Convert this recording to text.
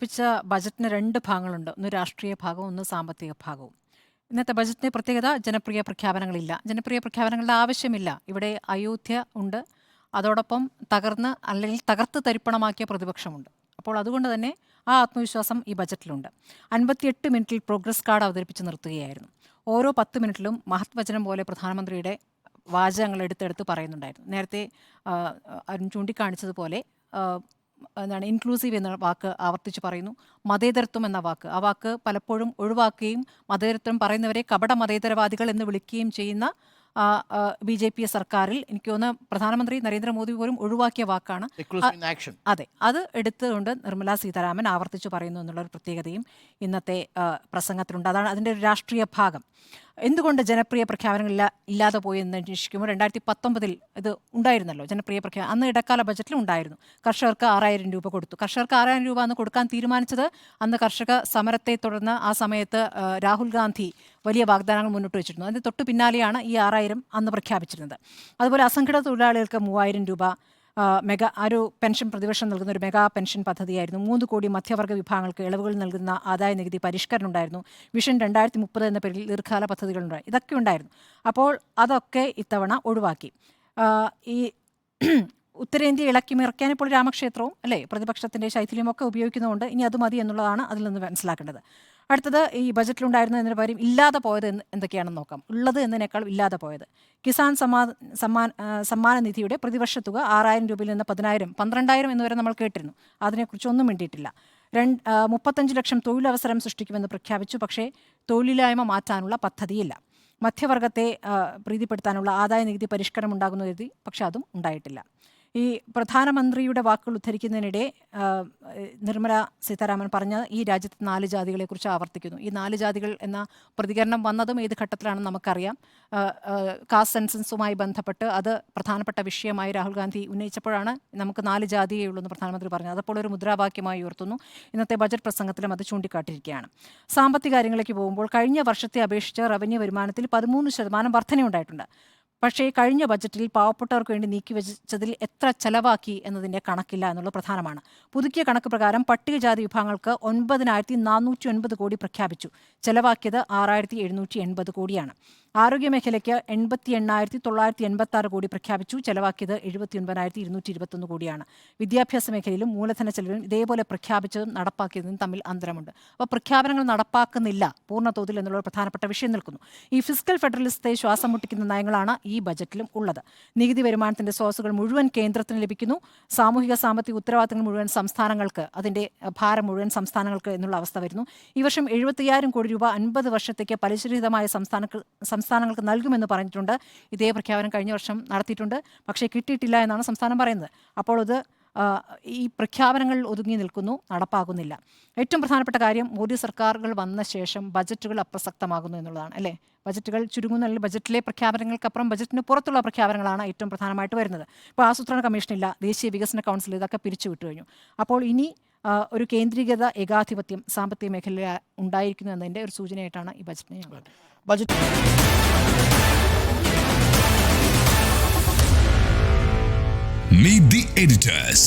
അവതരിപ്പിച്ച ബജറ്റിന് രണ്ട് ഭാഗങ്ങളുണ്ട്. ഒന്ന് രാഷ്ട്രീയ ഭാഗവും ഒന്ന് സാമ്പത്തിക ഭാഗവും. ഇന്നത്തെ ബജറ്റിന്റെ പ്രത്യേകത ജനപ്രിയ പ്രഖ്യാപനങ്ങളില്ല. ജനപ്രിയ പ്രഖ്യാപനങ്ങളുടെ ആവശ്യമില്ല. ഇവിടെ അയോധ്യ ഉണ്ട്. അതോടൊപ്പം തകർന്ന് അല്ലെങ്കിൽ തകർത്ത് തരിപ്പണമാക്കിയ പ്രതിപക്ഷമുണ്ട്. അപ്പോൾ അതുകൊണ്ട് തന്നെ ആ ആത്മവിശ്വാസം ഈ ബജറ്റിലുണ്ട്. അൻപത്തിയെട്ട് മിനിറ്റിൽ പ്രോഗ്രസ് കാർഡ് അവതരിപ്പിച്ച് നിർത്തുകയായിരുന്നു. ഓരോ പത്ത് മിനിറ്റിലും മഹത്വചനം പോലെ പ്രധാനമന്ത്രിയുടെ വാചകങ്ങൾ എടുത്തെടുത്ത് പറയുന്നുണ്ടായിരുന്നു. നേരത്തെ അരുൺ ചൂണ്ടിക്കാണിച്ചതുപോലെ എന്താണ് ഇൻക്ലൂസീവ് എന്ന വാക്ക് ആവർത്തിച്ച് പറയുന്നു. മതേതരത്വം എന്ന വാക്ക്. ആ വാക്ക് പലപ്പോഴും ഒഴിവാക്കുകയും മതേതരത്വം പറയുന്നവരെ കപട മതേതരവാദികൾ എന്ന് വിളിക്കുകയും ചെയ്യുന്ന ബി ജെ പി സർക്കാരിൽ എനിക്ക് തോന്നുന്നു പ്രധാനമന്ത്രി നരേന്ദ്രമോദി പോലും ഒഴിവാക്കിയ വാക്കാണ്. അതെ. അത് എടുത്തുകൊണ്ട് നിർമ്മലാ സീതാരാമൻ ആവർത്തിച്ച് പറയുന്നു എന്നുള്ള ഒരു പ്രത്യേകതയും ഇന്നത്തെ പ്രസംഗത്തിലുണ്ട്. അതാണ് അതിന്റെ ഒരു രാഷ്ട്രീയ ഭാഗം. എന്തുകൊണ്ട് ജനപ്രിയ പ്രഖ്യാപനങ്ങൾ ഇല്ലാതെ പോയി എന്ന് അന്വേഷിക്കുമ്പോൾ രണ്ടായിരത്തി പത്തൊമ്പതിൽ ഇത് ഉണ്ടായിരുന്നല്ലോ ജനപ്രിയ പ്രഖ്യാപനം അന്ന് ഇടക്കാല ബജറ്റിൽ ഉണ്ടായിരുന്നു. കർഷകർക്ക് ആറായിരം രൂപ കൊടുത്തു. കർഷകർക്ക് ആറായിരം രൂപ അന്ന് കൊടുക്കാൻ തീരുമാനിച്ചത് അന്ന് കർഷക സമരത്തെ തുടർന്ന് ആ സമയത്ത് രാഹുൽ ഗാന്ധി വലിയ വാഗ്ദാനങ്ങൾ മുന്നോട്ട് വെച്ചിരുന്നു. അതിന് തൊട്ട് പിന്നാലെയാണ് ഈ ആറായിരം അന്ന് പ്രഖ്യാപിച്ചിരുന്നത്. അതുപോലെ അസംഘടിത തൊഴിലാളികൾക്ക് മൂവായിരം രൂപ മെഗാ ഒരു പെൻഷൻ പ്രതിവർഷം നൽകുന്ന ഒരു മെഗാ പെൻഷൻ പദ്ധതിയായിരുന്നു. മൂന്ന് കോടി മധ്യവർഗ വിഭാഗങ്ങൾക്ക് ഇളവുകൾ നൽകുന്ന ആദായ നികുതി പരിഷ്കരണം ഉണ്ടായിരുന്നു. വിഷൻ രണ്ടായിരത്തി മുപ്പത് എന്ന പേരിൽ ദീർഘകാല പദ്ധതികളുണ്ടായി ഇതൊക്കെ ഉണ്ടായിരുന്നു. അപ്പോൾ അതൊക്കെ ഇത്തവണ ഒഴിവാക്കി. ഈ ഉത്തരേന്ത്യ ഇളക്കി മിറക്കാൻ ഇപ്പോൾ രാമക്ഷേത്രവും അല്ലേ പ്രതിപക്ഷത്തിന്റെ ശൈഥില്യമൊക്കെ ഉപയോഗിക്കുന്നതുകൊണ്ട് ഇനി അത് മതി എന്നുള്ളതാണ് അതിൽ നിന്ന് മനസ്സിലാക്കേണ്ടത്. അടുത്തത് ഈ ബജറ്റിലുണ്ടായിരുന്ന എന്നതിന് പകരം ഇല്ലാതെ പോയത് എന്തൊക്കെയാണെന്ന് നോക്കാം. ഉള്ളത് എന്നതിനേക്കാൾ ഇല്ലാതെ പോയത്. കിസാൻ സമ്മാ സമ്മാൻ സമ്മാന നിധിയുടെ പ്രതിവർഷ തുക ആറായിരം രൂപയിൽ നിന്ന് പതിനായിരം പന്ത്രണ്ടായിരം എന്നുവരെ നമ്മൾ കേട്ടിരുന്നു. അതിനെക്കുറിച്ചൊന്നും വേണ്ടിയിട്ടില്ല രണ്ട് മുപ്പത്തഞ്ച് ലക്ഷം തൊഴിലവസരം സൃഷ്ടിക്കുമെന്ന് പ്രഖ്യാപിച്ചു. പക്ഷേ തൊഴിലില്ലായ്മ മാറ്റാനുള്ള പദ്ധതിയില്ല. മധ്യവർഗത്തെ പ്രീതിപ്പെടുത്താനുള്ള ആദായ നികുതി പരിഷ്കരണം ഉണ്ടാകുന്ന രീതി പക്ഷെ അതും ഉണ്ടായിട്ടില്ല. ഈ പ്രധാനമന്ത്രിയുടെ വാക്കുകൾ ഉദ്ധരിക്കുന്നതിനിടെ നിർമ്മല സീതാരാമൻ പറഞ്ഞ ഈ രാജ്യത്തെ നാല് ജാതികളെക്കുറിച്ച് ആവർത്തിക്കുന്നു. ഈ നാല് ജാതികൾ എന്ന പ്രതികരണം വന്നതും ഏത് ഘട്ടത്തിലാണെന്ന് നമുക്കറിയാം. കാസ്റ്റ് സെൻസസുമായി ബന്ധപ്പെട്ട് അത് പ്രധാനപ്പെട്ട വിഷയമായി രാഹുൽ ഗാന്ധി ഉന്നയിച്ചപ്പോഴാണ് നമുക്ക് നാല് ജാതിയേ ഉള്ളൂ എന്ന് പ്രധാനമന്ത്രി പറഞ്ഞത്. അതപ്പോൾ ഒരു മുദ്രാവാക്യമായി ഉയർത്തുന്നു. ഇന്നത്തെ ബജറ്റ് പ്രസംഗത്തിലും അത് ചൂണ്ടിക്കാട്ടിയിരിക്കുകയാണ്. സാമ്പത്തിക കാര്യങ്ങളിലേക്ക് പോകുമ്പോൾ കഴിഞ്ഞ വർഷത്തെ അപേക്ഷിച്ച് റവന്യൂ വരുമാനത്തിൽ പതിമൂന്ന് ശതമാനം വർധനയുണ്ടായിട്ടുണ്ട്. പക്ഷേ കഴിഞ്ഞ ബജറ്റിൽ പാവപ്പെട്ടവർക്ക് വേണ്ടി നീക്കിവെച്ചതിൽ എത്ര ചെലവാക്കി എന്നതിന്റെ കണക്കില്ല എന്നുള്ളത് പ്രധാനമാണ്. പുതുക്കിയ കണക്ക് പ്രകാരം പട്ടികജാതി വിഭാഗങ്ങൾക്ക് ഒൻപതിനായിരത്തി നാനൂറ്റി ഒൻപത് കോടി പ്രഖ്യാപിച്ചു. ചെലവാക്കിയത് ആറായിരത്തി എഴുന്നൂറ്റി എൺപത് കോടിയാണ്. ആരോഗ്യമേഖലയ്ക്ക് എൺപത്തി എണ്ണായിരത്തി തൊള്ളായിരത്തി എൺപത്തി ആറ് കോടി പ്രഖ്യാപിച്ചു. ചെലവാക്കിയത് എഴുപത്തി ഒൻപതിനായിരത്തി ഇരുന്നൂറ്റി ഇരുപത്തൊന്ന് കോടിയാണ്. വിദ്യാഭ്യാസ മേഖലയിലും മൂലധന ചെലവിലും ഇതേപോലെ പ്രഖ്യാപിച്ചതും നടപ്പാക്കിയതും തമ്മിൽ അന്തരമുണ്ട്. അപ്പോൾ പ്രഖ്യാപനങ്ങൾ നടപ്പാക്കുന്നില്ല പൂർണതോതിൽ എന്നുള്ള പ്രധാനപ്പെട്ട വിഷയം നിൽക്കുന്നു. ഈ ഫിസിക്കൽ ഫെഡറലിസത്തെ ശ്വാസം മുട്ടിക്കുന്ന നയങ്ങളാണ് ഈ ബജറ്റിലും ഉള്ളത്. നികുതി വരുമാനത്തിന്റെ സ്രോതസ്സുകൾ മുഴുവൻ കേന്ദ്രത്തിന് ലഭിക്കുന്നു. സാമൂഹിക സാമ്പത്തിക ഉത്തരവാദിത്തങ്ങൾ മുഴുവൻ സംസ്ഥാനങ്ങൾക്ക് അതിന്റെ ഭാരം മുഴുവൻ സംസ്ഥാനങ്ങൾക്ക് എന്നുള്ള അവസ്ഥ വരുന്നു. ഈ വർഷം എഴുപത്തിയ്യായിരം കോടി രൂപ അൻപത് വർഷത്തേക്ക് പലിശരഹിതമായ സംസ്ഥാനങ്ങൾക്ക് സംസ്ഥാനങ്ങൾക്ക് നൽകുമെന്ന് പറഞ്ഞിട്ടുണ്ട്. ഇതേ പ്രഖ്യാപനം കഴിഞ്ഞ വർഷം നടത്തിയിട്ടുണ്ട്. പക്ഷേ കിട്ടിയിട്ടില്ല എന്നാണ് സംസ്ഥാനം പറയുന്നത്. അപ്പോൾ ഇത് ഈ പ്രഖ്യാപനങ്ങൾ ഒതുങ്ങി നിൽക്കുന്നു. നടപ്പാകുന്നില്ല. ഏറ്റവും പ്രധാനപ്പെട്ട കാര്യം മോദി സർക്കാരുകൾ വന്ന ശേഷം ബജറ്റുകൾ അപ്രസക്തമാകുന്നു എന്നുള്ളതാണ് അല്ലേ? ബജറ്റുകൾ ചുരുങ്ങുന്ന അല്ലെങ്കിൽ ബജറ്റിലെ പ്രഖ്യാപനങ്ങൾക്കപ്പുറം ബജറ്റിന് പുറത്തുള്ള പ്രഖ്യാപനങ്ങളാണ് ഏറ്റവും പ്രധാനമായിട്ട് വരുന്നത്. ഇപ്പോൾ ആസൂത്രണ കമ്മീഷനില്ല ദേശീയ വികസന കൗൺസിൽ ഇതൊക്കെ പിരിച്ചു കഴിഞ്ഞു അപ്പോൾ ഇനി ഒരു കേന്ദ്രീകൃത ഏകാധിപത്യം സാമ്പത്തിക മേഖലയിൽ ഉണ്ടായിരിക്കുന്നു എന്നതിന്റെ ഒരു സൂചനയായിട്ടാണ് ഈ ബജറ്റിനെ ബജറ്റ്. Meet the editors.